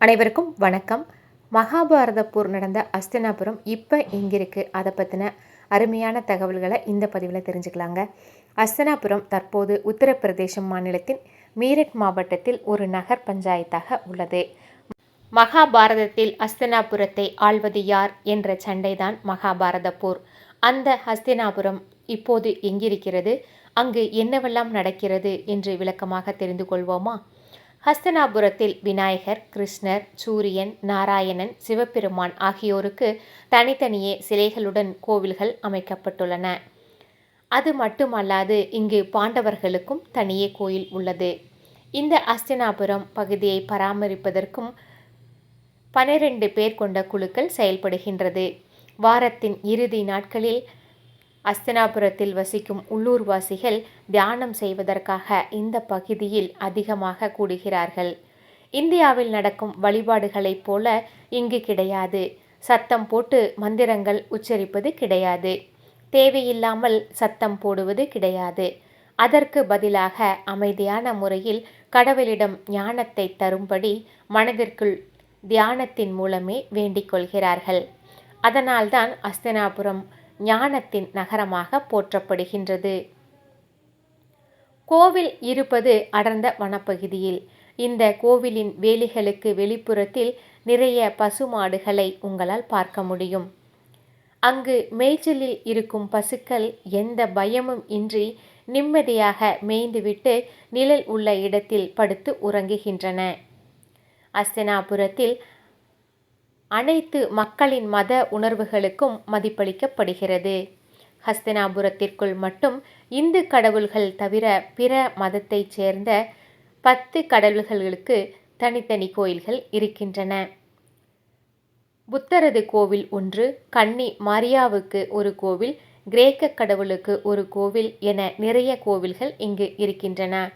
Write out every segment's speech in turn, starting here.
அனைவருக்கும் வணக்கம். மகாபாரத போர் நடந்த அஸ்தினாபுரம் இப்போ எங்கே இருக்குது அதை பற்றின அருமையான தகவல்களை இந்த பதிவில் தெரிஞ்சுக்கலாங்க. அஸ்தினாபுரம் தற்போது உத்தரப்பிரதேசம் மாநிலத்தின் மீரட் மாவட்டத்தில் ஒரு நகர் பஞ்சாயத்தாக உள்ளது. மகாபாரதத்தில் அஸ்தினாபுரத்தை ஆள்வது யார் என்ற சண்டைதான் மகாபாரத போர் அந்த ஹஸ்தினாபுரம் இப்போது எங்கிருக்கிறது? அங்கு என்னவெல்லாம் நடக்கிறது என்று விளக்கமாக தெரிந்து கொள்வோமா? ஹஸ்தனாபுரத்தில் விநாயகர் கிருஷ்ணர் சூரியன் நாராயணன் சிவபெருமான் ஆகியோருக்கு தனித்தனியே சிலைகளுடன் கோவில்கள் அமைக்கப்பட்டுள்ளன. அது மட்டுமல்லாது இங்கு பாண்டவர்களுக்கும் தனியே கோயில் உள்ளது. இந்த அஸ்தினாபுரம் பகுதியை பராமரிப்பதற்கும் பனிரெண்டு பேர் கொண்ட குழுக்கள் செயல்படுகின்றது. வாரத்தின் இறுதி நாட்களில் அஸ்தினாபுரத்தில் வசிக்கும் உள்ளூர்வாசிகள் தியானம் செய்வதற்காக இந்த பகுதியில் அதிகமாக கூடுகிறார்கள். இந்தியாவில் நடக்கும் வழிபாடுகளைப் போல இங்கு கிடையாது. சத்தம் போட்டு மந்திரங்கள் உச்சரிப்பது கிடையாது. தேவையில்லாமல் சத்தம் போடுவது கிடையாது. அதற்கு பதிலாக அமைதியான முறையில் கடவுளிடம் ஞானத்தை தரும்படி மனதிற்குள் தியானத்தின் மூலமே வேண்டிக் கொள்கிறார்கள். அதனால்தான் அஸ்தினாபுரம் ஞானத்தின் நகரமாக போற்றப்படுகின்றது. கோவில் இருப்பது அடர்ந்த வனப்பகுதியில். இந்த கோவிலின் வேலிகளுக்கு வெளிப்புறத்தில் நிறைய பசுமாடுகளை உங்களால் பார்க்க முடியும். அங்கு மேய்ச்சலில் இருக்கும் பசுக்கள் எந்த பயமும் இன்றி நிம்மதியாக மேய்ந்துவிட்டு நிழல் உள்ள இடத்தில் படுத்து உறங்குகின்றன. அஸ்தினாபுரத்தில் அனைத்து மக்களின் மத உணர்வுகளுக்கும் மதிப்பளிக்கப்படுகிறது. ஹஸ்தினாபுரத்திற்குள் மட்டும் இந்து கடவுள்கள் தவிர பிற மதத்தைச் சேர்ந்த பத்து கடவுள்களுக்கு தனித்தனி கோயில்கள் இருக்கின்றன. புத்தரது கோவில் ஒன்று கன்னி மாரியாவுக்கு ஒரு கோவில் கிரேக்க கடவுளுக்கு ஒரு கோவில் என நிறைய கோவில்கள் இங்கு இருக்கின்றன.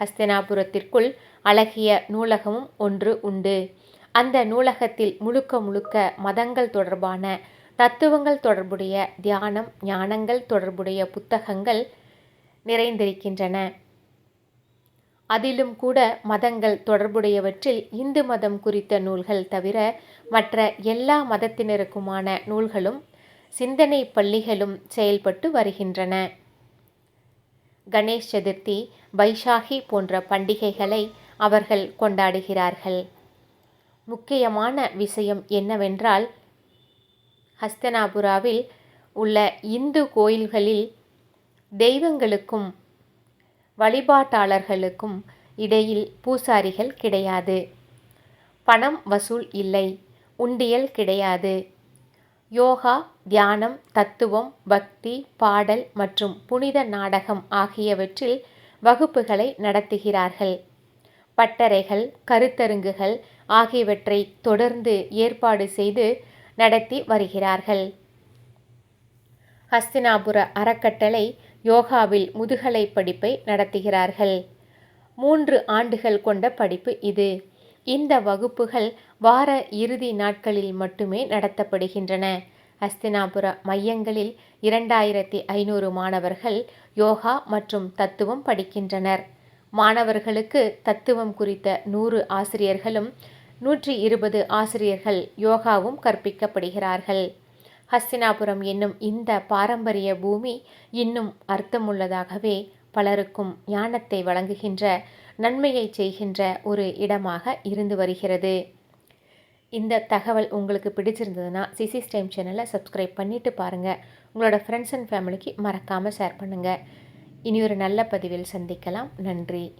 ஹஸ்தினாபுரத்திற்குள் அழகிய நூலகமும் ஒன்று உண்டு. அந்த நூலகத்தில் முழுக்க முழுக்க மதங்கள் தொடர்பான தத்துவங்கள் தொடர்புடைய தியானம் ஞானங்கள் தொடர்புடைய புத்தகங்கள் நிறைந்திருக்கின்றன. அதிலும் கூட மதங்கள் தொடர்புடையவற்றில் இந்து மதம் குறித்த நூல்கள் தவிர மற்ற எல்லா மதத்தினருக்குமான நூல்களும் சிந்தனை பள்ளிகளும் செயல்பட்டு வருகின்றன. கணேஷ் சதுர்த்தி பைஷாகி போன்ற பண்டிகைகளை அவர்கள் கொண்டாடுகிறார்கள். முக்கியமான விஷயம் என்னவென்றால் ஹஸ்தனாபுராவில் உள்ள இந்து கோயில்களில் தெய்வங்களுக்கும் வழிபாட்டாளர்களுக்கும் இடையில் பூசாரிகள் கிடையாது. பணம் வசூல் இல்லை உண்டியல் கிடையாது. யோகா தியானம் தத்துவம் பக்தி பாடல் மற்றும் புனித நாடகம் ஆகியவற்றில் வகுப்புகளை நடத்துகிறார்கள். பட்டறைகள் கருத்தருங்குகள் ஆகியவற்றை தொடர்ந்து ஏற்பாடு செய்து நடத்தி வருகிறார்கள். ஹஸ்தினாபுர அறக்கட்டளை யோகாவில் முதுகலை படிப்பை நடத்துகிறார்கள். மூன்று ஆண்டுகள் கொண்ட படிப்பு இது. இந்த வகுப்புகள் வார இறுதி நாட்களில் மட்டுமே நடத்தப்படுகின்றன. ஹஸ்தினாபுர மையங்களில் இரண்டாயிரத்தி ஐநூறு மாணவர்கள் யோகா மற்றும் தத்துவம் படிக்கின்றனர். மாணவர்களுக்கு தத்துவம் குறித்த நூறு ஆசிரியர்களும் நூற்றி இருபது ஆசிரியர்கள் யோகாவும் கற்பிக்கப்படுகிறார்கள். ஹஸ்தினாபுரம் என்னும் இந்த பாரம்பரிய பூமி இன்னும் அர்த்தமுள்ளதாகவே பலருக்கும் ஞானத்தை வழங்குகின்ற நன்மையை செய்கின்ற ஒரு இடமாக இருந்து வருகிறது. இந்த தகவல் உங்களுக்கு பிடிச்சிருந்ததுன்னா சிசி ஸ்டைம் சேனலை சப்ஸ்கிரைப் பண்ணிவிட்டு பாருங்கள் உங்களோட ஃப்ரெண்ட்ஸ் அண்ட் ஃபேமிலிக்கு மறக்காமல் ஷேர் பண்ணுங்கள் இனி ஒரு நல்ல பதிவில் சந்திக்கலாம். நன்றி.